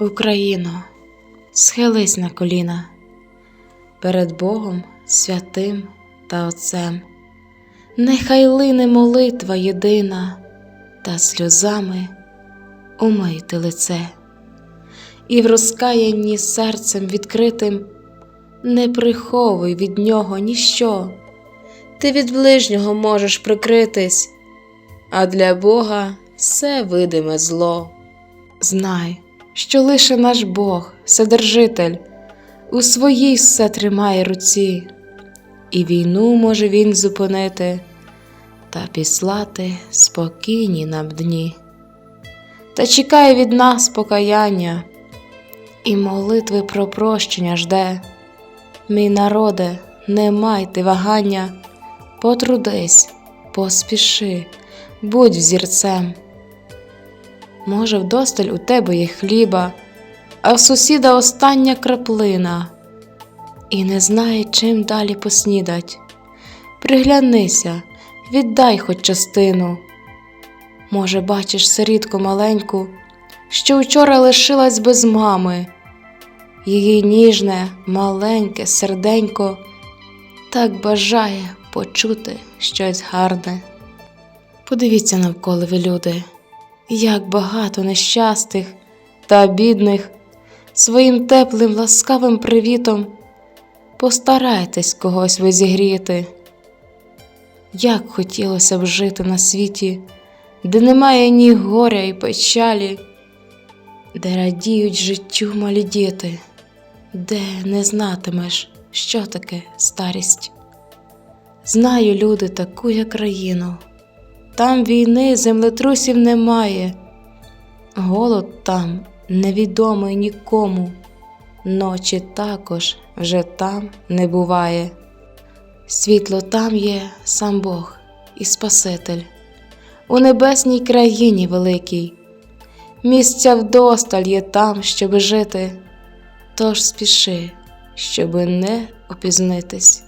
Україно, схились на коліна перед Богом святим та Отцем. Нехай лине молитва єдина, та сльозами умийте лице, і в розкаянні серцем відкритим не приховуй від нього ніщо, ти від ближнього можеш прикритись, а для Бога все видиме зло. Знай, що лише наш Бог, Вседержитель, у своїй все тримає руці, і війну може він зупинити та післати спокійні нам дні. Та чекає від нас покаяння, і молитви про прощення жде. Мій народе, не майте вагання, потрудись, поспіши, будь взірцем. Може, вдосталь у тебе є хліба, а в сусіда остання краплина, і не знає, чим далі поснідать. Приглянися, віддай хоч частину. Може, бачиш сирітку маленьку, що вчора лишилась без мами, її ніжне, маленьке серденько так бажає почути щось гарне. Подивіться навколо ви, люди, як багато нещастих та бідних своїм теплим ласкавим привітом постарайтесь когось ви зігріти. Як хотілося б жити на світі, де немає ні горя і печалі, де радіють життю малі діти, де не знатимеш, що таке старість. Знаю, люди, таку я країну, там війни, землетрусів немає, голод там невідомий нікому, ночі також вже там не буває. Світло там є сам Бог і Спаситель, у небесній країні великій, місця вдосталь є там, щоби жити, тож спіши, щоби не опізнитись.